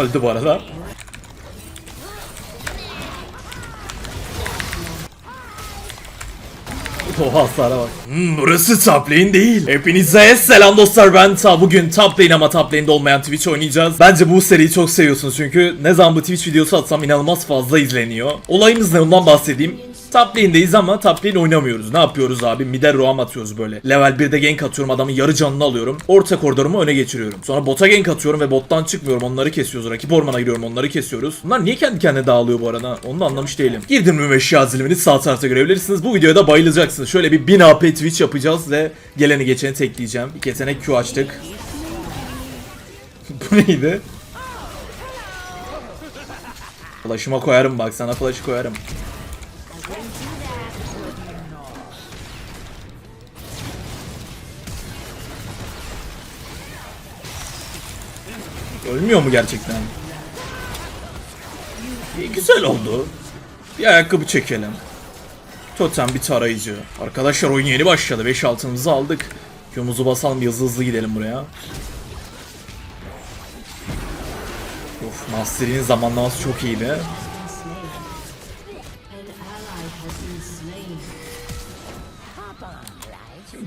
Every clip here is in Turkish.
Öldü bu arada. Oha hasara bak. Hmm, burası top lane değil. Hepinize selam dostlar ben Ta. Bugün top lane ama top lane'de olmayan Twitch oynayacağız. Bence bu seriyi çok seviyorsunuz çünkü ne zaman bu Twitch videosu atsam inanılmaz fazla izleniyor. Olayımız ne ondan bahsedeyim. Top lane'deyiz ama top lane oynamıyoruz. Ne yapıyoruz abi? Mid'e roam atıyoruz böyle. Level 1'de gank atıyorum adamın yarı canını alıyorum. Orta koridorumu öne geçiriyorum. Sonra bota gank atıyorum ve bottan çıkmıyorum. Onları kesiyoruz. Rakip ormana giriyorum. Onları kesiyoruz. Bunlar niye kendi kendine dağılıyor bu arada? Onu da anlamış değilim. Girdim mi eşya zilimini sağ tarafta görebilirsiniz. Bu videoda bayılacaksınız. Şöyle bir 1000 AP Twitch yapacağız ve geleni geçeni tekleyeceğim. Bir yetenek Q açtık. bu neydi? Flash'ıma koyarım bak sana flash'ı koyarım. Ölmüyor mu gerçekten? İyi, güzel oldu. Bir ayakkabı çekelim. Totem bir tarayıcı. Arkadaşlar oyun yeni başladı. 5 altınımızı aldık. Q'muzu basalım bir hızlı hızlı gidelim buraya. Of Master'in zamanlaması çok iyiydi.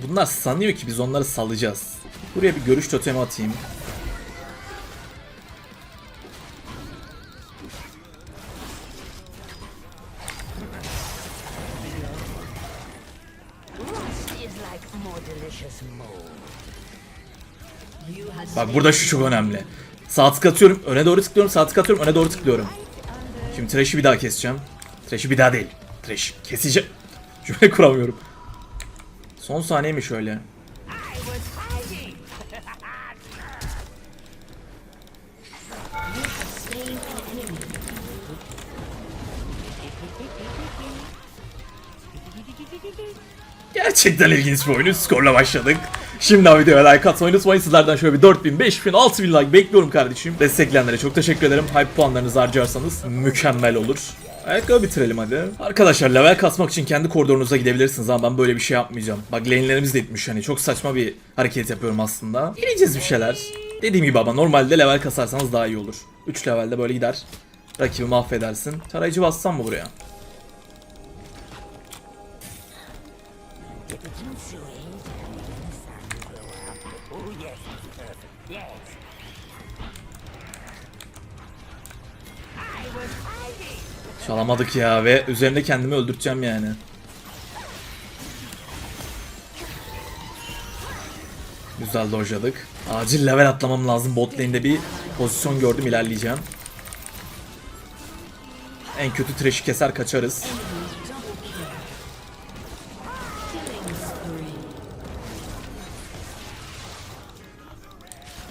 Bunlar sanıyor ki biz onları salacağız. Buraya bir görüş totemi atayım. Bak burada şu çok önemli. Sağ tık atıyorum, öne doğru tıklıyorum, sağ tık atıyorum, öne doğru tıklıyorum. Şimdi Thresh'i bir daha keseceğim. Thresh'i bir daha değil. Thresh keseceğim. Cümle kuramıyorum. Son saniye mi şöyle? Gerçekten ilginç bir oyun. Skorla başladık. Şimdi abi videoya like atmayı unutmayın. Sizlerden şöyle bir 4000, 5000, 6000 like bekliyorum kardeşim. Destekleyenlere çok teşekkür ederim. Hype puanlarınızı harcarsanız mükemmel olur. Ayakkabı bitirelim hadi. Arkadaşlar level kasmak için kendi koridorunuza gidebilirsiniz ama ben böyle bir şey yapmayacağım. Bak lane'lerimiz de itmiş hani çok saçma bir hareket yapıyorum aslında. Deneyeceğiz bir şeyler. Dediğim gibi ama normalde level kasarsanız daha iyi olur. 3 levelde böyle gider. Rakibi mahvedersin. Tarayıcı bassam mı buraya? Çalamadık ya ve üzerinde kendimi öldürteceğim yani. Güzel dojladık. Acil level atlamam lazım. Bot lane'de bir pozisyon gördüm ilerleyeceğim. En kötü trash'i keser kaçarız.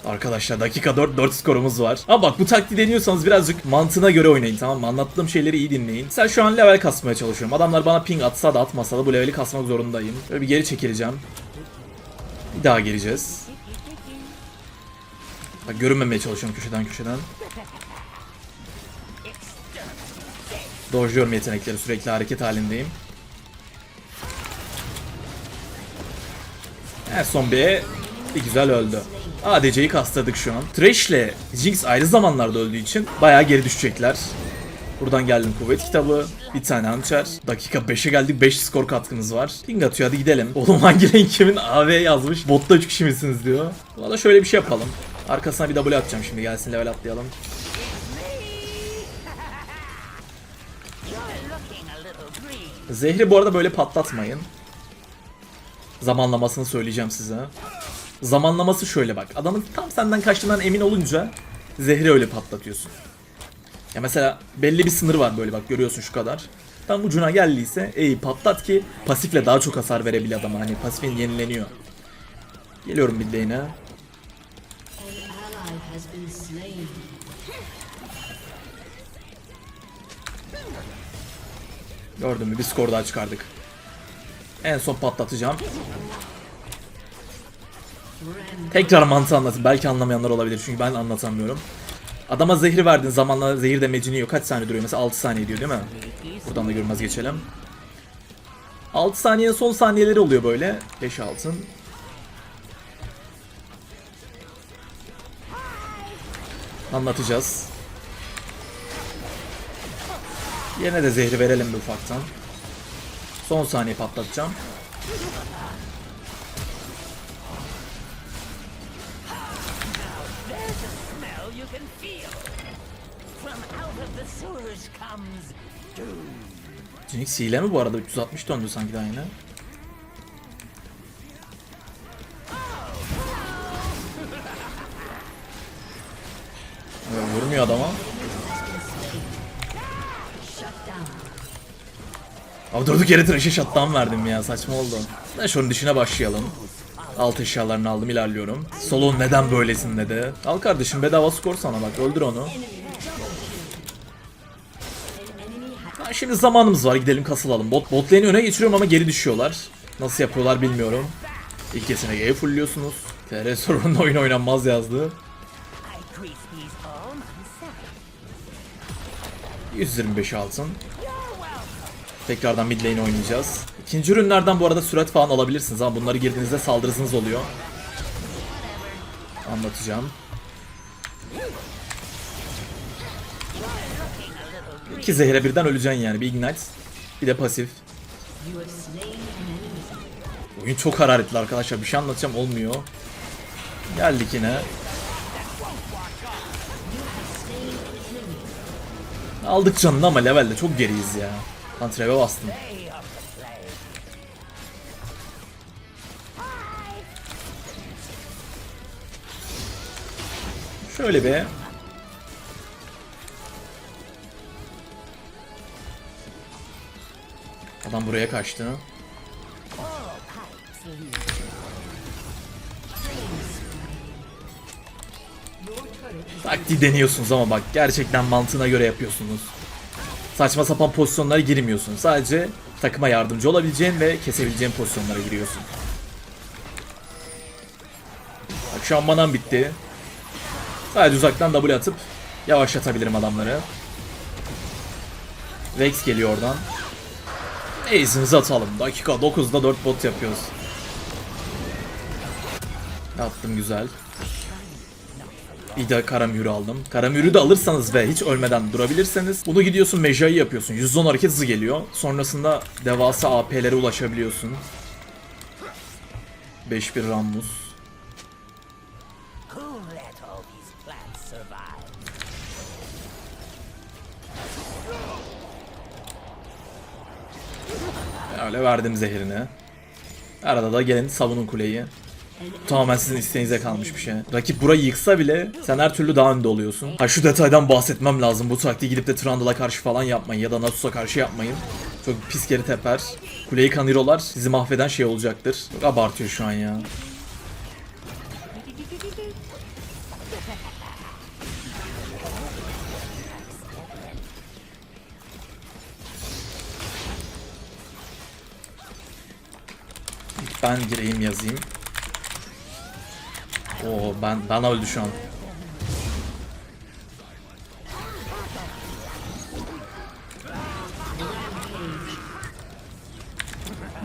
Arkadaşlar dakika 4 4 skorumuz var. Ama bak bu taktiği deniyorsanız birazcık mantığına göre oynayın tamam mı? Anlattığım şeyleri iyi dinleyin. Sen şu an level kasmaya çalışıyorum. Adamlar bana ping atsa da atmasa da bu leveli kasmak zorundayım. Böyle bir geri çekileceğim. Bir daha geleceğiz. Bak görünmemeye çalışıyorum köşeden köşeden. Dojluyorum yetenekleri sürekli hareket halindeyim. En son bir bir güzel öldü. ADC'yi kastladık şu an. Thresh Jinx ayrı zamanlarda öldüğü için bayağı geri düşecekler. Buradan geldim kuvvet kitabı. Bir tane hançer. Dakika 5'e geldik. 5 skor katkımız var. Ping atıyor hadi gidelim. Oğlum hangi renk kimin AV yazmış. Botta 3 kişi misiniz diyor. Valla şöyle bir şey yapalım. Arkasına bir W atacağım şimdi. Gelsin level atlayalım. Zehri bu arada böyle patlatmayın. Zamanlamasını söyleyeceğim size. Zamanlaması şöyle bak. Adamın tam senden kaçtığından emin olunca zehri öyle patlatıyorsun. Ya mesela belli bir sınır var böyle bak görüyorsun şu kadar. Tam ucuna geldiyse iyi patlat ki pasifle daha çok hasar verebilir adama. Hani pasifin yenileniyor. Geliyorum bir slain. Gördün mü bir skor daha çıkardık. En son patlatacağım. Tekrar mantığı anlatayım. Belki anlamayanlar olabilir çünkü ben anlatamıyorum. Adama zehri verdin zamanla zehir demecini yiyor. Kaç saniye duruyor mesela 6 saniye diyor değil mi? Buradan da görmez geçelim. 6 saniyenin son saniyeleri oluyor böyle. 5 altın. Anlatacağız. Yine de zehri verelim bir ufaktan. Son saniye patlatacağım. Jinx hile mi bu arada? 360 döndü sanki daha yine. Evet, vurmuyor adama. Abi durduk yere trash'e shutdown verdim ya saçma oldu. Ben şunun dışına başlayalım. Alt eşyalarını aldım ilerliyorum. Solo neden böylesin dedi. Al kardeşim bedava skor sana bak öldür onu. Şimdi zamanımız var gidelim kasılalım. Bot, bot lane'i öne geçiriyorum ama geri düşüyorlar. Nasıl yapıyorlar bilmiyorum. İlk yeteneği fullliyorsunuz. TR sorunun oyun oynanmaz yazdı. I grease these all myself. 125 altın. Tekrardan mid lane oynayacağız. İkinci ürünlerden bu arada sürat falan alabilirsiniz ama bunları girdiğinizde saldırısınız oluyor. Anlatacağım. İki zehre birden öleceksin yani. Bir ignite, bir de pasif. Oyun çok hararetli arkadaşlar. Bir şey anlatacağım olmuyor. Geldik yine. Aldık canını ama levelde çok geriyiz ya. Bastım. They are play. Şöyle bir Adam buraya kaçtı. Taktiği deniyorsunuz ama bak gerçekten mantığına göre yapıyorsunuz. Saçma sapan pozisyonlara girmiyorsun. Sadece takıma yardımcı olabileceğin ve kesebileceğin pozisyonlara giriyorsun. Bak şu an manam bitti. Sadece uzaktan W atıp yavaşlatabilirim adamları. Vex geliyor oradan. Ace'imizi atalım. Dakika 9'da 4 bot yapıyoruz. Yaptım güzel. De Karamür'ü aldım. Karamür'ü de alırsanız ve hiç ölmeden durabilirseniz bunu gidiyorsun Meja'yı yapıyorsun. 110 hareket hızı geliyor. Sonrasında devasa AP'lere ulaşabiliyorsun. 5-1 Rammus. Öyle verdim zehirini. Arada da gelin savunun kuleyi. Tamamen sizin isteğinize kalmış bir şey. Rakip burayı yıksa bile sen her türlü daha önde oluyorsun. Ha şu detaydan bahsetmem lazım. Bu taktiği gidip de Trundle'a karşı falan yapmayın ya da Nasus'a karşı yapmayın. Çok pis geri teper. Kuleyi kanırolar. Sizi mahveden şey olacaktır. Çok abartıyor şu an ya. Ben gireyim yazayım. Oo ben bana öldü şu an.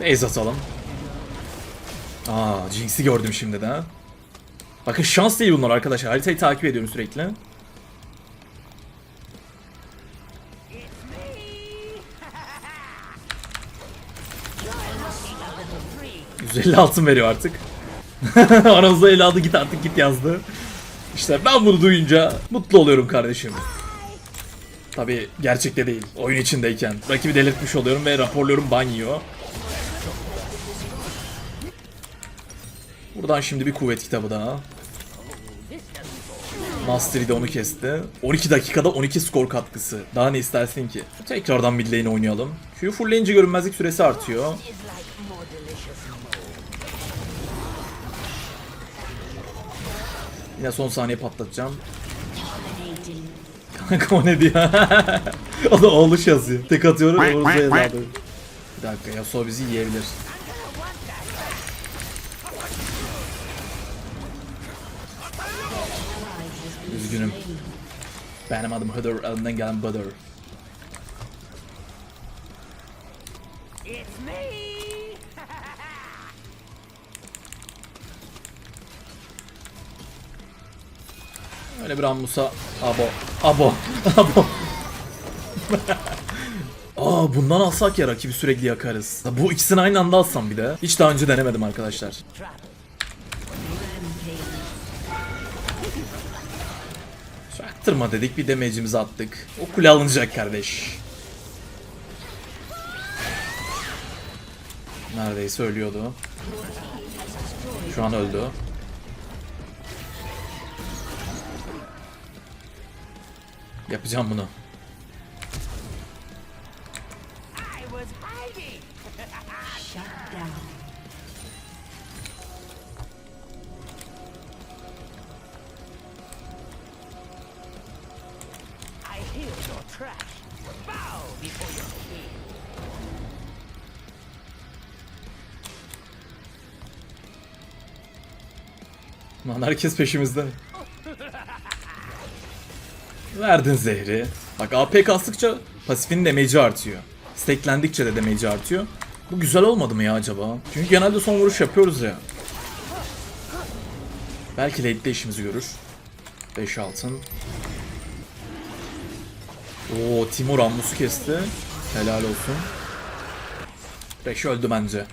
Base atalım. Aa Jinx'i gördüm şimdi de. Bakın şans değil bunlar arkadaşlar. Haritayı takip ediyorum sürekli. Free. 150 altın veriyor artık. Aranızda el aldı git artık git yazdı. İşte ben bunu duyunca mutlu oluyorum kardeşim. Tabi gerçekte değil. Oyun içindeyken. Rakibi delirtmiş oluyorum ve raporluyorum ban yiyor. Buradan şimdi bir kuvvet kitabı daha. Mastery de onu kesti. 12 dakikada 12 skor katkısı. Daha ne istersin ki? Tekrardan mid oynayalım. Q fullleyince görünmezlik süresi artıyor. Yine son saniye patlatacağım. Kanka o ne diyor? o da oğluş yazıyor. Tek atıyorum oğluşa yazıyor. Bir dakika Yasuo bizi yiyebilir. Üzgünüm. Benim adım Hıdır, elinden gelen budur. It's me. Öyle bir Rammus'a abo abo abo. Aa bundan alsak ya rakibi sürekli yakarız. Bu ikisini aynı anda alsam bir de. Hiç daha önce denemedim arkadaşlar. Çaktırma dedik bir damage'imizi attık. O kule alınacak kardeş. Neredeyse ölüyordu. Şu an öldü. your king. Lan herkes peşimizde. Verdin zehri. Bak AP kastıkça pasifin damage'i artıyor. Stacklendikçe de damage'i artıyor. Bu güzel olmadı mı ya acaba? Çünkü genelde son vuruş yapıyoruz ya. Belki late'de işimizi görür. 5 altın. Oo Timur Ammus'u kesti. Helal olsun. 5 öldü bence.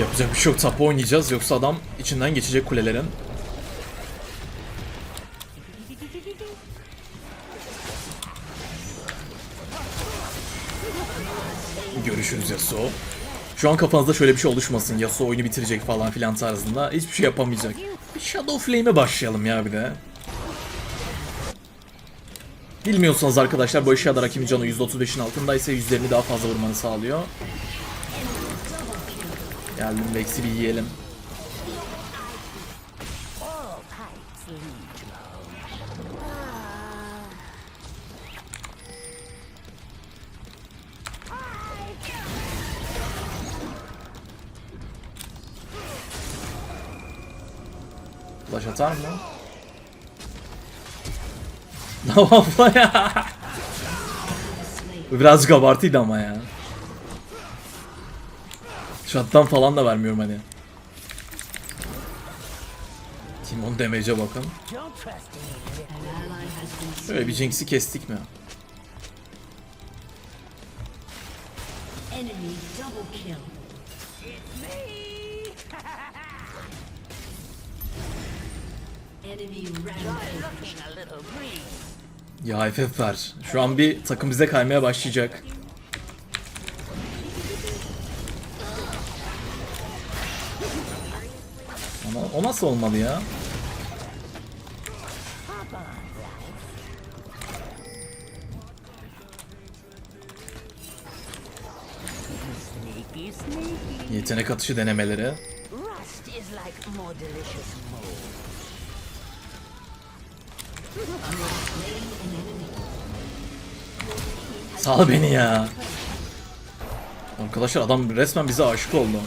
Yapacak bir şey yok. Tapu oynayacağız. Yoksa adam içinden geçecek kulelerin. Görüşürüz Yasuo. Şu an kafanızda şöyle bir şey oluşmasın. Yasuo oyunu bitirecek falan filan tarzında. Hiçbir şey yapamayacak. Shadow Flame'e başlayalım ya bir de. Bilmiyorsanız arkadaşlar bu eşyada rakibin canı %35'in altındaysa yüzlerini daha fazla vurmanı sağlıyor. Geldim Vex'i bir yiyelim. Flash atar mı? Tamam ya. Birazcık abartıydı ama ya. Shot'tan falan da vermiyorum hani. Timon has been Şöyle bir Jinx'i kestik mi? Ya FF ver. Şu an bir takım bize kaymaya başlayacak. O nasıl olmalı ya? Yetenek atışı denemeleri. Sal beni ya. Arkadaşlar adam resmen bize aşık oldu.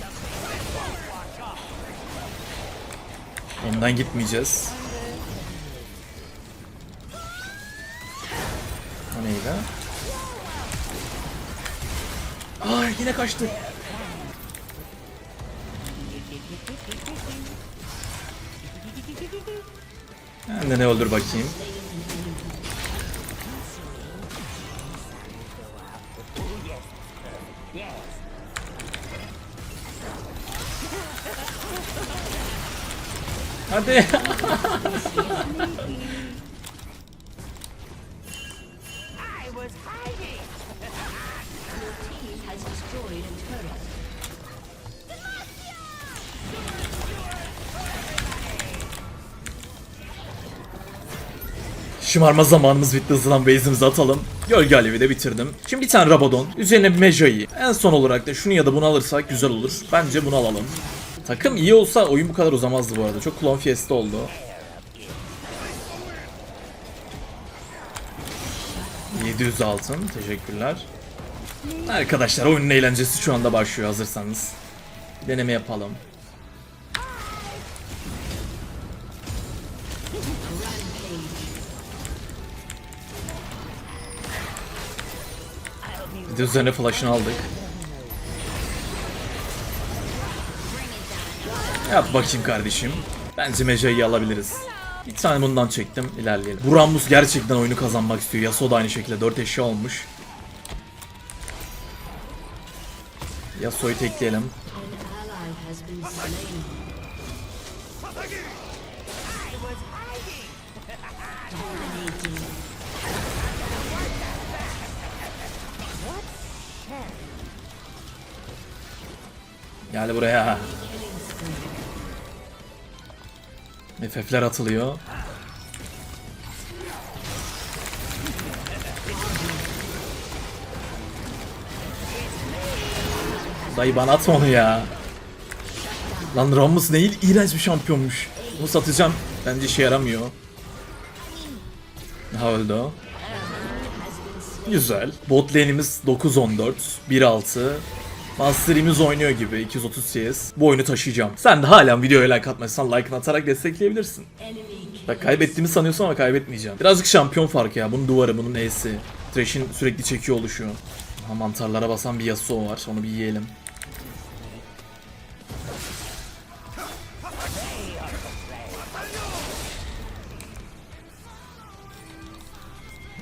Ondan gitmeyeceğiz. O neydi? Ay yine kaçtı. Kendini öldür bakayım. Turret. Şımarma zamanımız bitti hızlıdan base'imizi atalım. Gölge Alevi de bitirdim. Şimdi bir tane Rabadon. Üzerine bir Mejai'yi. En son olarak da şunu ya da bunu alırsak güzel olur. Bence bunu alalım. Takım iyi olsa oyun bu kadar uzamazdı bu arada. Çok Clone Fiesta oldu. ...700 altın. Teşekkürler. Arkadaşlar oyunun eğlencesi şu anda başlıyor hazırsanız. Deneme yapalım. Bir de üzerine flash'ını aldık. Yap bakayım kardeşim. Bence Meja'yı alabiliriz. Bir tane bundan çektim. ilerleyelim. Bu gerçekten oyunu kazanmak istiyor. Yasuo da aynı şekilde 4 eşya olmuş. Yasuo'yu tekleyelim. Gel buraya. FF'ler atılıyor. Dayı bana atma onu ya. Lan Rammus değil iğrenç bir şampiyonmuş. Bunu satacağım. Bence işe yaramıyor. Daha öldü o. Güzel. Bot lane'imiz 9-14, 1-6. Master'imiz oynuyor gibi 230 CS. Bu oyunu taşıyacağım. Sen de hala videoya like atmazsan like atarak destekleyebilirsin. Bak kaybettiğimi sanıyorsun ama kaybetmeyeceğim. Birazcık şampiyon farkı ya. Bunun duvarı, bunun E'si. Thresh'in sürekli çekiyor oluşu. Aha mantarlara basan bir Yasuo var. Onu bir yiyelim.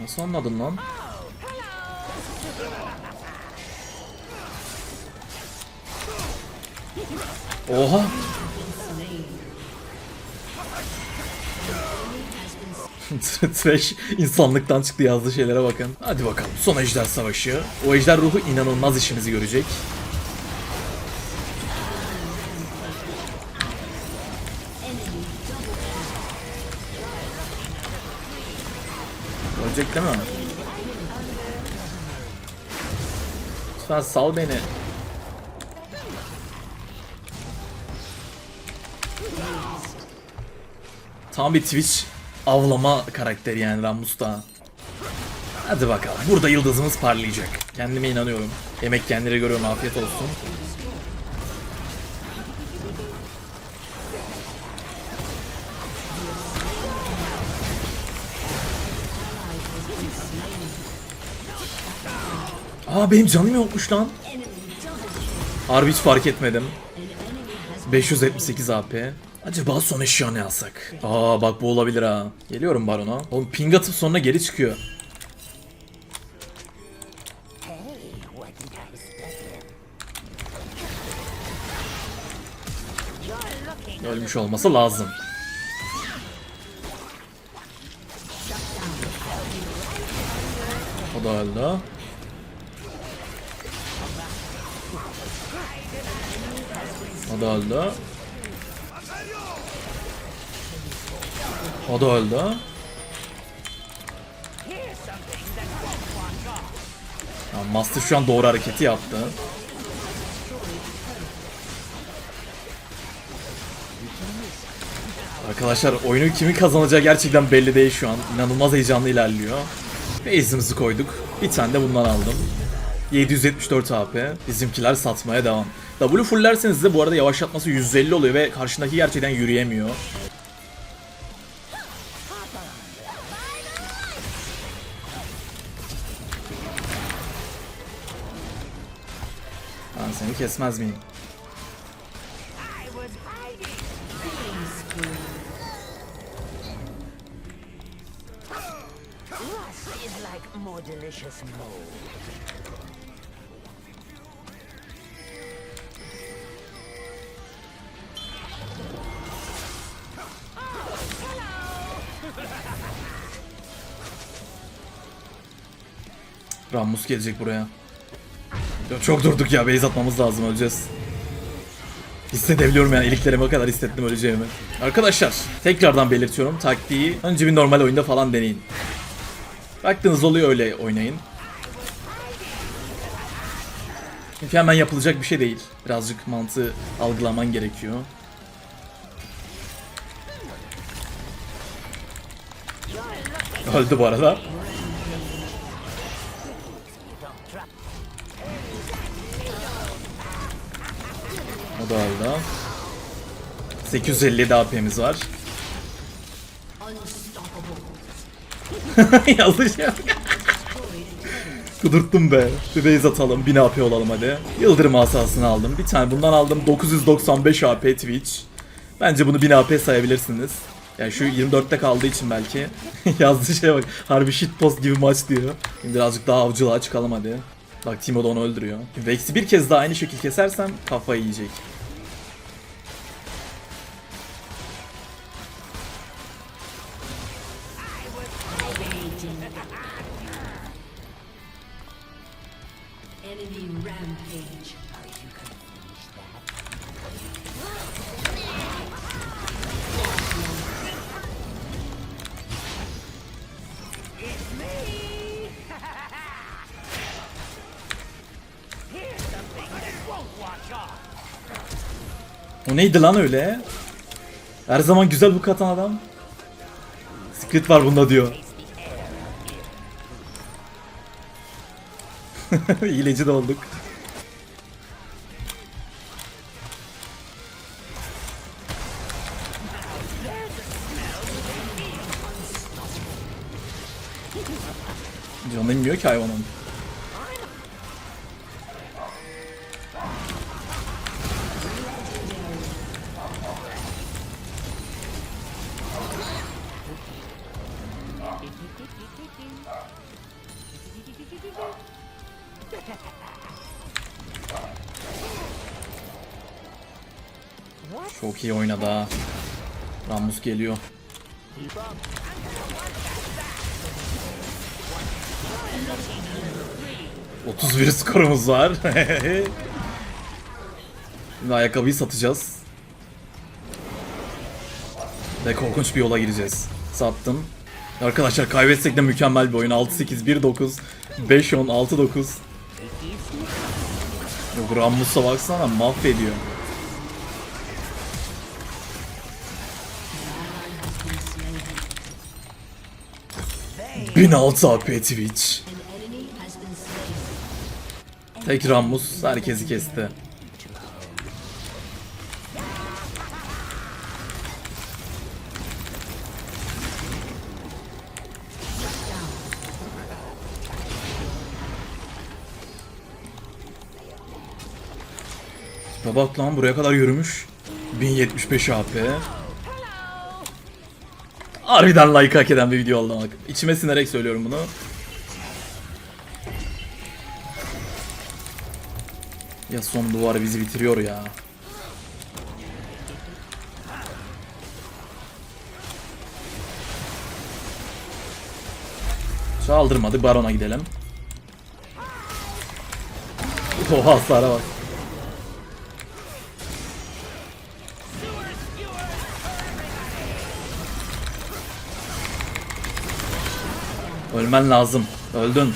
Nasıl anladın lan? Oha! Trash insanlıktan çıktı yazdığı şeylere bakın. Hadi bakalım son ejder savaşı. O ejder ruhu inanılmaz işimizi görecek. Ölecek değil mi? Lütfen sal beni. Tam bir Twitch avlama karakteri yani Rammus'ta. Hadi bakalım. Burada yıldızımız parlayacak. Kendime inanıyorum. Yemek kendine görüyorum. Afiyet olsun. Aa benim canım yokmuş lan. Harbi hiç fark etmedim. 578 AP. Acaba son eşya ne alsak? Aa bak bu olabilir ha. Geliyorum barona. Oğlum ping atıp sonra geri çıkıyor. Ölmüş olması lazım. O da öldü. O da öldü. O da öldü. Ya Master şu an doğru hareketi yaptı. Arkadaşlar oyunun kimin kazanacağı gerçekten belli değil şu an. İnanılmaz heyecanlı ilerliyor. Base'imizi koyduk. Bir tane de bundan aldım. 774 AP. Bizimkiler satmaya devam. W fullerseniz de bu arada yavaşlatması 150 oluyor ve karşındaki gerçekten yürüyemiyor. Kesmez miyim? Rammus gelecek buraya. Çok durduk ya base atmamız lazım öleceğiz. Hissedebiliyorum yani iliklerime kadar hissettim öleceğimi. Arkadaşlar tekrardan belirtiyorum taktiği önce bir normal oyunda falan deneyin. Baktığınız oluyor öyle oynayın. Çünkü hemen yapılacak bir şey değil. Birazcık mantığı algılaman gerekiyor. Öldü bu arada. O da öldü. 850 AP'miz var. Yanlış ya. Kudurttum be. Bir base atalım. 1000 AP olalım hadi. Yıldırım asasını aldım. Bir tane bundan aldım. 995 AP Twitch. Bence bunu 1000 AP sayabilirsiniz. Yani şu 24'te kaldığı için belki. Yazdığı şeye bak. Harbi shitpost gibi maç diyor. Şimdi birazcık daha avcılığa çıkalım hadi. Bak Timo da onu öldürüyor. Vex'i bir kez daha aynı şekil kesersem kafayı yiyecek. O neydi lan öyle? Her zaman güzel bu katan adam. Secret var bunda diyor. Hileci de olduk. Canı inmiyor ki hayvanın. Çok iyi oynadı ha. Ramus geliyor. ...31 skorumuz var. Şimdi ayakkabıyı satacağız. Ve korkunç bir yola gireceğiz. Sattım. Arkadaşlar kaybetsek de mükemmel bir oyun. 6-8, 1-9, 5-10, 6-9. Yok Rammus'a baksana mahvediyor. Bin altı AP Twitch. Tek Rammus herkesi kesti. Bak lan buraya kadar yürümüş. 1075 AP. Harbiden like hak eden bir video oldu bak. İçime sinerek söylüyorum bunu. Ya son duvar bizi bitiriyor ya. Çaldırmadı barona gidelim. Oha hasara bak. Ölmen lazım. Öldün.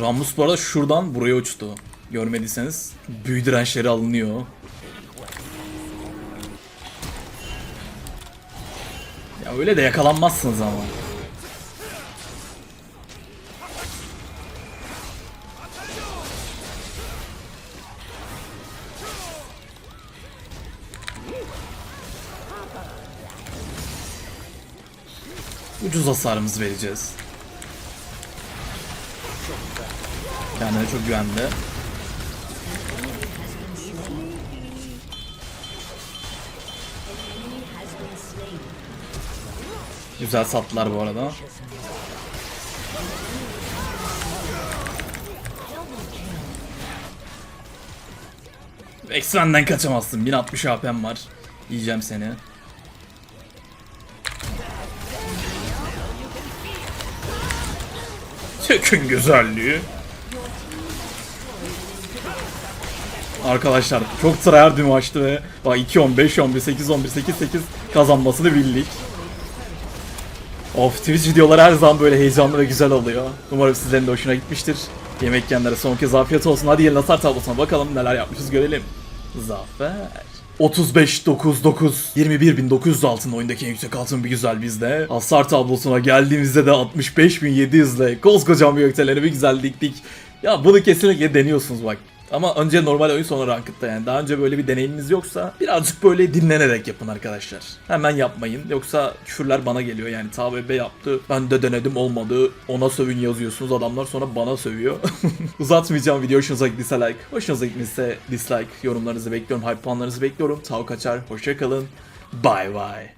Ramus bu arada şuradan buraya uçtu. Görmediyseniz büyü dirençleri alınıyor. Ya öyle de yakalanmazsınız ama. Hasarımızı vereceğiz. Kendine çok güvendi. Güzel sattılar bu arada. Ekstrenden kaçamazsın. 1060 AP'm var. Yiyeceğim seni. Çekin güzelliği. Arkadaşlar çok tryhard bir maçtı ve bak 2-10, 5-11, 8-11, 8-8 kazanmasını bildik. Of Twitch videoları her zaman böyle heyecanlı ve güzel oluyor. Umarım sizlerin de hoşuna gitmiştir. Yemek yiyenlere son kez afiyet olsun. Hadi gelin hasar tablosuna bakalım neler yapmışız görelim. Zafer. 35 9 9 21900 altın oyundaki en yüksek altın bir güzel bizde. Hasar tablosuna geldiğimizde de 65700 ile koskocaman bir gökdeleni bir güzel diktik. Ya bunu kesinlikle deniyorsunuz bak. Ama önce normal oyun sonra ranked'da yani. Daha önce böyle bir deneyiminiz yoksa birazcık böyle dinlenerek yapın arkadaşlar. Hemen yapmayın. Yoksa küfürler bana geliyor yani. TVB yaptı. Ben de denedim olmadı. Ona sövün yazıyorsunuz. Adamlar sonra bana sövüyor. Uzatmayacağım video. Hoşunuza gittiyse like. Hoşunuza gitmişse dislike. Yorumlarınızı bekliyorum. Hype puanlarınızı bekliyorum. Tav kaçar. Hoşça kalın. Bye bye.